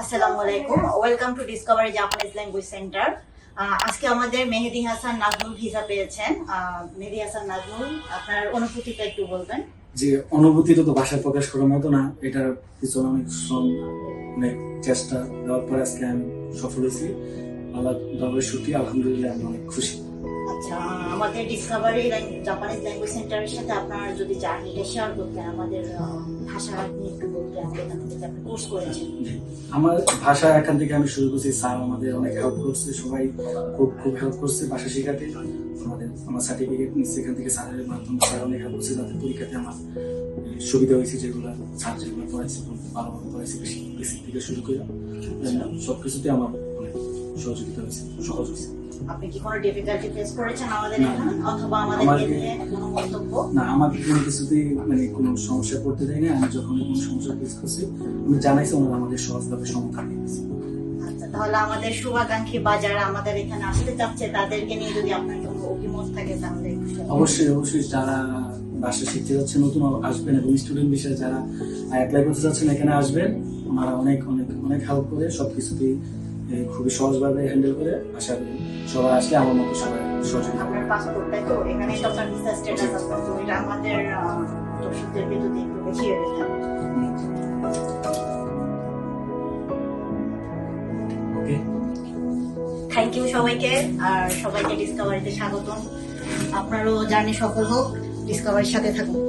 আসসালামু আলাইকুম। Welcome to discovery Japanese language আজকে আমাদের মেহেদি হাসান নাজমুল ভিসা পেয়েছেন। মেহেদি হাসান নাজমুল, আপনার অনুভূতিটা একটু বলবেন। যে অনুভূতিটা তো ভাষায় প্রকাশ করার মতো না, এটার পিছনে অনেক শ্রম, অনেক চেষ্টা দেওয়ার পরে আজকে আমি সফল হয়েছি। আল্লাহ দরবারে ছুটি আলহামদুলিল্লাহ আমি অনেক খুশি। আচ্ছা আমাদের ডিসকভারি জাপানিজ ল্যাঙ্গুয়েজ সেন্টারের সাথে আপনার যদি জার্নিটা শেয়ার করতেন আমাদের ভাষা আপনি একটু বলতেন কোর্স করেছেন। আমার ভাষা এখান থেকে আমি শুরু করছি। স্যার আমাদের অনেক হেল্প করছে সবাই খুব খুব হেল্প করছে ভাষা শেখাতে। আমাদের আমার সার্টিফিকেট নিচ্ছে এখান থেকে স্যারের মাধ্যমে। স্যার অনেক হেল্প করছে তাদের পরীক্ষাতে আমার সুবিধা হয়েছে যেগুলো স্যার যেগুলো পড়াইছে ভালোভাবে পড়াইছে বেশি বেসিক থেকে শুরু করে। সব কিছুতে আমার সহযোগিতা হয়েছে সহজ হয়েছে। আপনি কি কোনো ডিফিকাল্টি ফেস করেছেন আমাদের এখানে? অথবা আমাদেরকে আমাকে- কোনো মন্তব্য? না আমাকে কোনো কিছুতেই মানে কোনো সমস্যা পড়তে দেয়নি। আমি যখন কোনো সমস্যা ফেস করছি আমি জানাইছি ওনারা আমাদের সহজভাবে সমাধান দিয়েছে। আচ্ছা তাহলে আমাদের শুভাকাঙ্ক্ষী বা যারা আমাদের এখানে আসতে চাচ্ছে তাদেরকে নিয়ে যদি আপনার কোনো অভিমত থাকে তাহলে একটু share করুন। অবশ্যই অবশ্যই যারা ভাষা শিখতে যাচ্ছে নতুন আসবেন এবং স্টুডেন্ট বিষয়ে যারা অ্যাপ্লাই করতে যাচ্ছেন এখানে আসবেন। ওনারা অনেক অনেক অনেক হেল্প করে সব কিছুতেই এ, খুবই সহজভাবে হ্যান্ডেল করে আশা করি সবাই আসলে আমার মতো সবাই সহযোগিতা আপনার পাসপোর্টটাই তো এখানে তো আপনার ভিসা স্ট্যাটাস আছে তো এটা আমাদের আহ, দর্শকদেরকে যদি একটু দেখিয়ে দিতেন ওকে। থ্যাংক ইউ সবাইকে আর সবাইকে ডিসকভারিতে স্বাগতম। আপনারও জার্নি সফল হোক ডিসকভারির সাথে থাকুন।